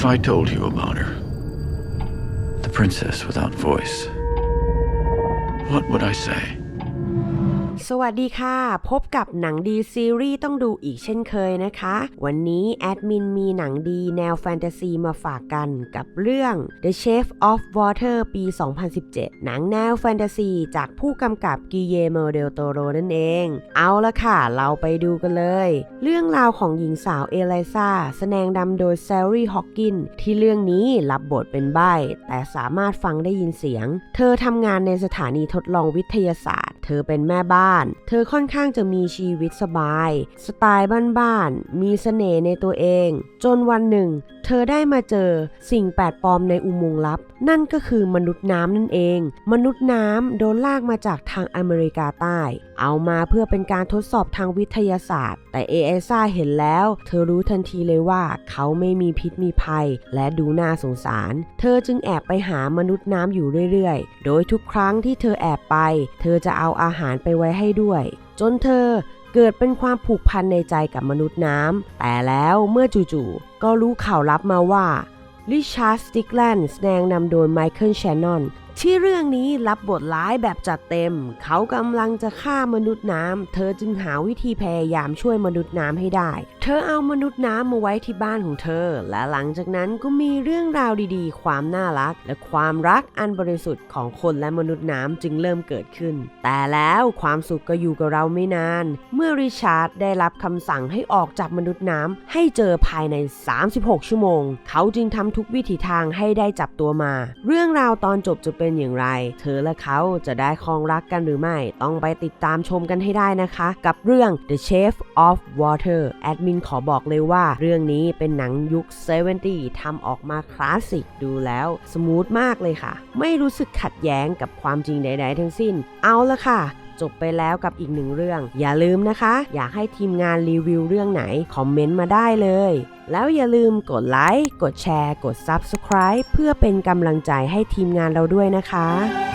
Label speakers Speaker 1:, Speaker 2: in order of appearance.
Speaker 1: if I told you about her? The princess without voice. What would I say?
Speaker 2: สวัสดีค่ะ พบกับหนังดีซีรีส์ต้องดูอีกเช่นเคยนะคะ วันนี้แอดมินมีหนังดีแนวแฟนตาซีมาฝากกันกับเรื่อง The Shape of Water ปี 2017 หนังแนวแฟนตาซีจากผู้กำกับกิเยโมเดลโตโรนั่นเอง เอาละค่ะ เราไปดูกันเลย เรื่องราวของหญิงสาวเอลิซาแสดงนำโดยแซลลี่ฮอกกินที่เรื่องนี้รับบทเป็นใบ้แต่สามารถฟังได้ยินเสียง เธอทำงานในสถานีทดลองวิทยาศาสตร์ เธอเป็นแม่บ้าน เธอค่อนข้างจะมีชีวิตสบาย สไตล์บ้านๆ มีเสน่ห์ในตัวเอง จนวันหนึ่ง ธอได้มาเจอสิ่งแปลกปลอมในอุโมงค์ลับ นั่นก็คือมนุษย์น้ำนั่นเอง มนุษย์น้ำโดนลากมาจากทางอเมริกาใต้ เอามาเพื่อเป็นการทดสอบทางวิทยาศาสตร์ แต่เอเอซ่าเห็นแล้ว เธอรู้ทันทีเลยว่าเขาไม่มีพิษมีภัย และดูน่าสงสาร เธอจึงแอบไปหามนุษย์น้ำอยู่เรื่อยๆ โดยทุกครั้งที่เธอแอบไป เธอจะเอาอาหารไปไว้ให้ด้วย จนเธอ เกิดเป็นความผูกพันในใจกับมนุษย์น้ำ แต่แล้วเมื่อจู่ๆ ก็รู้ข่าวลับมาว่าริชาร์ดสติกแลนด์แสดงนำโดยไมเคิลแชนนอน ที่เรื่องนี้รับบทร้ายแบบจัดเต็ม เขากำลังจะฆ่ามนุษย์น้ำ เธอจึงหาวิธีพยายามช่วยมนุษย์น้ำให้ได้ เธอเอามนุษย์น้ำมาไว้ที่บ้านของเธอ และหลังจากนั้นก็มีเรื่องราวดีๆ ความน่ารัก และความรักอันบริสุทธิ์ของคนและมนุษย์น้ำจึงเริ่มเกิดขึ้น แต่แล้วความสุขก็อยู่กับเราไม่นาน เมื่อริชาร์ดได้รับคำสั่งให้ออกจากมนุษย์น้ำให้เจอภายใน 36 ชั่วโมง เขาจึงทำทุกวิถีทางให้ได้จับตัวมา เรื่องราวตอนจบจะเป็นอย่างไร เธอและเขาจะได้คลองรักกันหรือไม่ ต้องไปติดตามชมกันให้ได้นะคะ กับเรื่อง The Chef of Water แอดมินขอบอกเลยว่า เรื่องนี้เป็นหนังยุค 70ทำออกมาคลาสสิกดูแล้ว สมูทมากเลยค่ะ ไม่รู้สึกขัดแย้งกับความจริงใด ๆ ทั้งสิ้น เอาละค่ะ จบไปแล้วกับอีกหนึ่งเรื่อง อย่าลืมนะคะ อยากให้ทีมงานรีวิวเรื่องไหน คอมเมนต์มาได้เลย แล้วอย่าลืมกดไลค์ กดแชร์ กด Subscribe เพื่อเป็นกำลังใจให้ทีมงานเราด้วยนะคะ